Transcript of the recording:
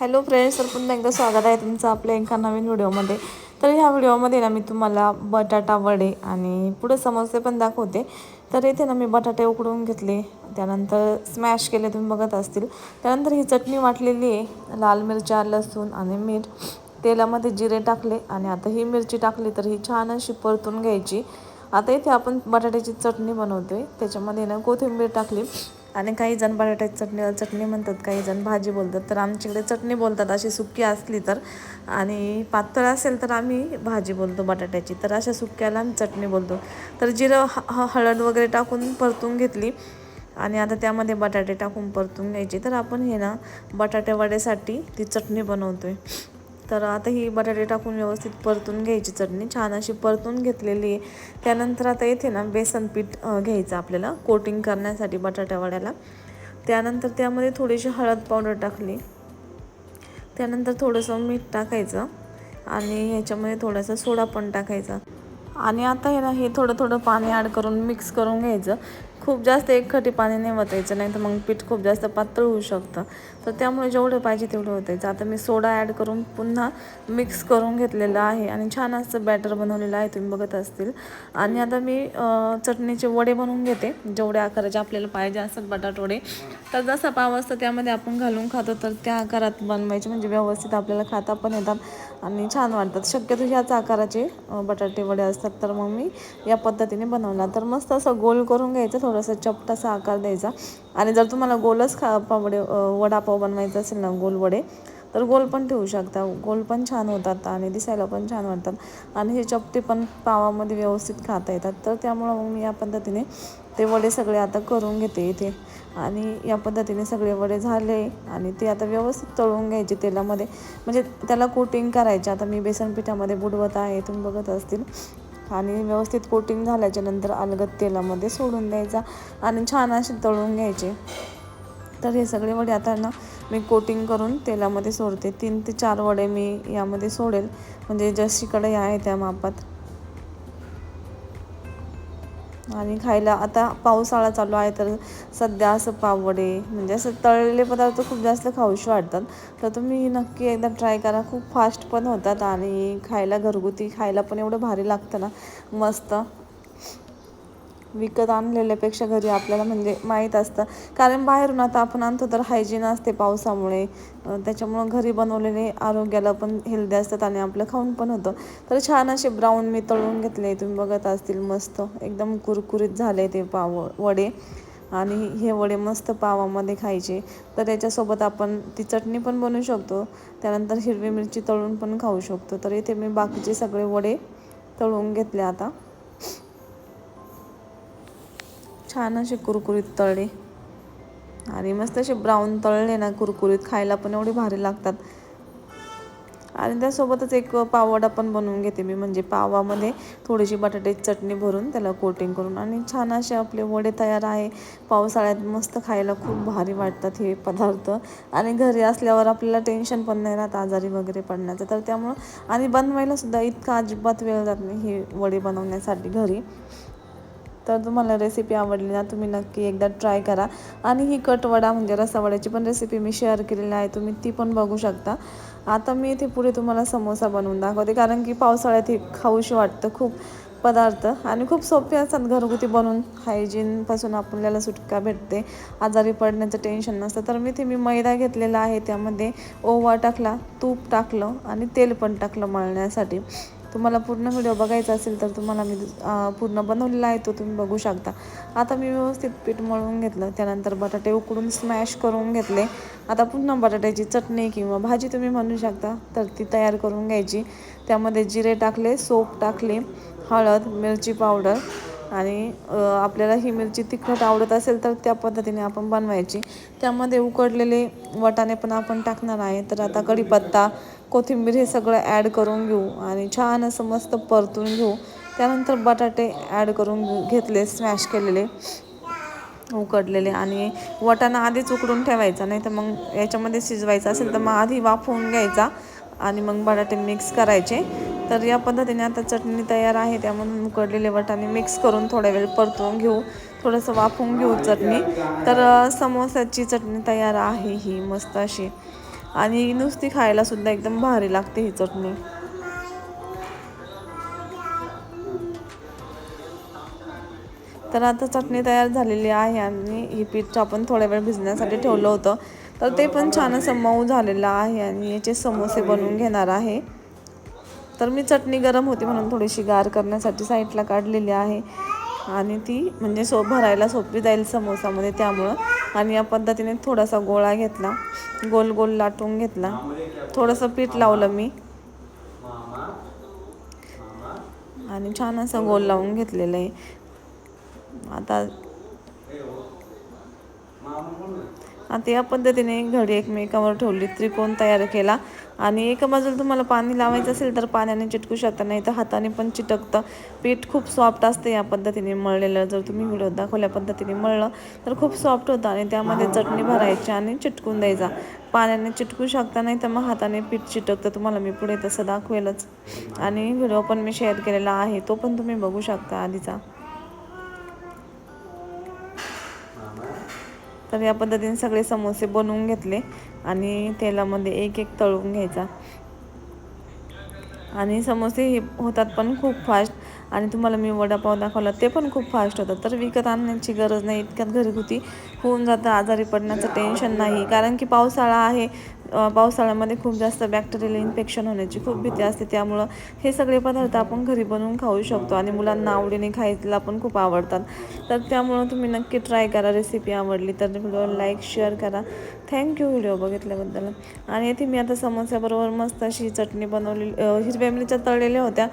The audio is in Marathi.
हॅलो फ्रेंड्स तर पुन्हा एकदा स्वागत आहे तुमचं आपल्या एका नवीन व्हिडिओमध्ये. तर ह्या व्हिडिओमध्ये ना मी तुम्हाला बटाटा वडे आणि पुढे समोसे पण दाखवते. तर इथे ना मी बटाटे उकडून घेतले. त्यानंतर स्मॅश केले तुम्ही बघत असतील. त्यानंतर ही चटणी वाटलेली आहे. लाल मिरच्या लसूण आणि मीठ. तेलामध्ये जिरे टाकले आणि आता ही मिरची टाकली तर ही छान अशी परतून घ्यायची. आता इथे आपण बटाट्याची चटणी बनवतोय. त्याच्यामध्ये ना कोथिंबीर टाकली. आणि काही जण बटाट्याची चटणी चटणी म्हणतात काही जण भाजी बोलतात. तर आमच्याकडे चटणी बोलतात अशी सुकी असली तर. आणि पातळ असेल तर आम्ही भाजी बोलतो बटाट्याची. तर अशा सुक्याला आम्ही चटणी बोलतो. तर जिरं ह हळद वगैरे टाकून परतून घेतली. आणि आता त्यामध्ये बटाटे टाकून परतून घ्यायचे. तर आपण हे ना बटाटे वड्यासाठी ती चटणी बनवतो आहे तर आता ही बटाटे टाकून व्यवस्थित परतून घ्यायची चटणी. छान अशी परतून घेतलेली आहे. त्यानंतर आता येथे ना बेसन पीठ घ्यायचं आपल्याला कोटिंग करण्यासाठी बटाट्या वड्याला. त्यानंतर त्यामध्ये थोडीशी हळद पावडर टाकली. त्यानंतर थोडंसं मीठ टाकायचं आणि ह्याच्यामध्ये थोडासा सोडा पण टाकायचा. आणि आता हे ना हे थोडं थोडं पाणी ॲड करून मिक्स करून घ्यायचं. खूप जास्त एकखटी पाणी नाही वतायचं नाही तर मग पीठ खूप जास्त पातळ होऊ शकतं. तर त्यामुळे जेवढं पाहिजे तेवढं होतायचं आता मी सोडा ॲड करून पुन्हा मिक्स करून घेतलेलं आहे आणि छान असं बॅटर बनवलेलं आहे तुम्ही बघत असतील. आणि आता मी चटणीचे वडे बनवून घेते. जेवढ्या आकाराचे आपल्याला पाहिजे असतात बटाटवडे तर जसा पाव असतं त्यामध्ये आपण घालून खातो तर त्या आकारात बनवायचे. म्हणजे व्यवस्थित आपल्याला खाता पण येतात आणि छान वाटतात. शक्यतो ह्याच आकाराचे बटाटे वडे असतात. तर मग मी या पद्धतीने बनवला तर मस्त असं गोल करून घ्यायचं थोडं थोडासा चपटासा आकार द्यायचा. आणि जर तुम्हाला गोलच खा पावडे वडापाव बनवायचा असेल ना गोल वडे तर गोल पण ठेवू शकता. गोल पण छान होतात आणि दिसायला पण छान वाटतात. आणि हे चपटे पण पावामध्ये व्यवस्थित खाता येतात. तर त्यामुळं मग मी या पद्धतीने ते वडे सगळे आता करून घेते इथे. आणि या पद्धतीने सगळे वडे झाले आणि ते आता व्यवस्थित तळून घ्यायचे तेलामध्ये. म्हणजे त्याला कोटिंग करायचे. आता मी बेसन पिठामध्ये बुडवत आहे तुम्ही बघत असतील. आणि व्यवस्थित कोटिंग झाल्याच्यानंतर अलगद तेलामध्ये सोडून द्यायचा आणि छान असे तळून घ्यायचे. तर हे सगळे वडे आता ना मी कोटिंग करून तेलामध्ये सोडते. तीन ते चार वडे मी यामध्ये सोडेल. म्हणजे जशी कढई आहे त्या मापात. आणि खायला आता पावसाळा चालू आहे तर सध्या असं पावडे म्हणजे असं तळलेले पदार्थ खूप जास्त खाऊशी वाटतात. तर तुम्ही नक्की एकदा ट्राय करा. खूप फास्ट पण होतात आणि खायला घरगुती खायला पण एवढं भारी लागतं ना मस्त. विकत आणलेल्यापेक्षा घरी आपल्याला म्हणजे माहीत असतं. कारण बाहेरून आता आपण आणतो तर हायजीन असते पावसामुळे. त्याच्यामुळं घरी बनवलेले आरोग्याला पण हेल्दी असतात आणि आपलं खाऊन पण होतं. तर छान असे ब्राऊन मी तळून घेतले. तुम्ही बघत असतील मस्त. एकदम कुरकुरीत झाले ते पाव वडे. आणि हे वडे मस्त पावामध्ये खायचे. तर याच्यासोबत आपण ती चटणी पण बनवू शकतो. त्यानंतर हिरवी मिरची तळून पण खाऊ शकतो. तर इथे मी बाकीचे सगळे वडे तळून घेतले आता. छान असे कुरकुरीत तळले. आणि मस्त असे ब्राऊन तळले ना कुरकुरीत खायला पण एवढे भारी लागतात. आणि त्यासोबतच एक पाववडा पण बनवून घेते मी म्हणजे पावामध्ये थोडीशी बटाट्याची चटणी भरून त्याला कोटिंग करून आणि छान असे आपले वडे तयार आहे. पावसाळ्यात मस्त खायला खूप भारी वाटतात हे पदार्थ. आणि घरी असल्यावर आपल्याला टेन्शन पण नाही राहत आजारी वगैरे पडण्याचं. तर त्यामुळं आणि बनवायला सुद्धा इतका अजिबात वेळ जात नाही हे वडे बनवण्यासाठी घरी. तर तुम्हाला रेसिपी आवडली ना तुम्ही नक्की एकदा ट्राय करा. आणि ही कटवडा म्हणजे रसावड्याची पण रेसिपी मी शेअर केलेली आहे तुम्ही ती पण बघू शकता. आता मी इथे पुढे तुम्हाला समोसा बनवून दाखवते कारण की पावसाळ्यात हे खाऊशी वाटतं खूप पदार्थ. आणि खूप सोपे असतात घरगुती बनवून. हायजीनपासून आपल्याला सुटका भेटते आजारी पडण्याचं टेन्शन नसतं. तर मी ते मी मैदा घेतलेला आहे त्यामध्ये ओवा टाकला तूप टाकलं आणि तेल पण टाकलं मळण्यासाठी. तुम्हाला पूर्ण व्हिडिओ बघायचा असेल तर तुम्हाला मी पूर्ण बनवलेला आहे तो तुम्ही बघू शकता. आता मी व्यवस्थित पीठ मळून घेतलं त्यानंतर बटाटे उकडून स्मॅश करून घेतले. आता पुन्हा बटाट्याची चटणी किंवा भाजी तुम्ही म्हणू शकता तर ती तयार करून घ्यायची. त्यामध्ये जिरे टाकले सोप टाकले हळद मिरची पावडर आणि आपल्याला ही मिरची तिखट आवडत असेल तर त्या पद्धतीने आपण बनवायची. त्यामध्ये उकडलेले वटाणे पण आपण टाकणार आहे. तर आता कढीपत्ता कोथिंबीर हे सगळं ॲड करून घेऊ आणि छान असं मस्त परतून घेऊ. त्यानंतर बटाटे ॲड करून घेतले स्मॅश केलेले उकडलेले आणि वटाणा आधीच उकडून ठेवायचा. नाही तर मग याच्यामध्ये शिजवायचं असेल तर मग आधी वाफवून घ्यायचा. आणि मग बटाटे मिक्स करायचे. तर या पद्धतीने आता चटणी तयार आहे त्यामधून उकडलेले वटाणे मिक्स करून थोड्या वेळ परतवून घेऊ. थोडंसं वाफवून घेऊ चटणी. तर समोसाची चटणी तयार आहे ही मस्त अशी. आणि नुसती खायला सुद्धा एकदम भारी लागते ही चटणी. तर आता चटणी तयार झालेली आहे आणि ही पीठ आपण थोड्या वेळ भिजण्यासाठी ठेवलं होतं. तर ते पण छान असं मऊ झालेलं आहे आणि याचे समोसे बनवून घेणार आहे. तर मी चटणी गरम होती म्हणून थोडीशी गार करण्यासाठी साईडला काढलेली आहे. आणि ती म्हणजे सो भरायला सोपी जाईल समोसामध्ये त्यामुळं. आणि या पद्धतीने थोडासा गोळा घेतला. गोल गोल लाटून घेतला. थोडंसं पीठ लावलं मी. आणि छान असं गोल लावून घेतलेलं आहे. आता आता या पद्धतीने घडी एकमेकावर ठेवली त्रिकोण तयार केला. आणि एका बाजूला तुम्हाला पाणी लावायचं असेल तर पाण्याने चिटकू शकता नाही तर हाताने पण चिटकतं. पीठ खूप सॉफ्ट असते या पद्धतीने मळलेलं. जर तुम्ही व्हिडिओ दाखवल्या पद्धतीने मळलं तर खूप सॉफ्ट होतं आणि त्यामध्ये चटणी भरायची आणि चिटकून द्यायचा. पाण्याने चिटकू शकता नाही तर मग हाताने पीठ चिटकतं. तुम्हाला मी पुढे तसं दाखवेलच. आणि व्हिडिओ पण मी शेअर केलेला आहे तो पण तुम्ही बघू शकता आधीचा. तर या पद्धतीने सगळे समोसे बनवून घेतले आणि तेलामध्ये एक एक तळून घ्यायचा. आणि समोसे हे होतात पण खूप फास्ट आणि तुम्हाला मी वडापाव दाखवला ते पण खूप फास्ट होतात. तर विकत आणण्याची गरज नाही इतक्यात घरगुती होऊन जातं आजारी पडण्याचं टेन्शन नाही. कारण की पावसाळा आहे पावसाळ्यामध्ये खूप जास्त बॅक्टेरियल इन्फेक्शन होण्याची खूप भीती असते. त्यामुळं हे सगळे पदार्थ आपण घरी बनवून खाऊ शकतो आणि मुलांना आवडीने खायला पण खूप आवडतात. तर त्यामुळं तुम्ही नक्की ट्राय करा रेसिपी आवडली तर व्हिडिओ लाईक शेअर करा. थँक्यू व्हिडिओ बघितल्याबद्दल. आणि येथे मी आता समोस्याबरोबर मस्त अशी चटणी बनवलेली हिरव्या मिरच्या तळलेल्या होत्या.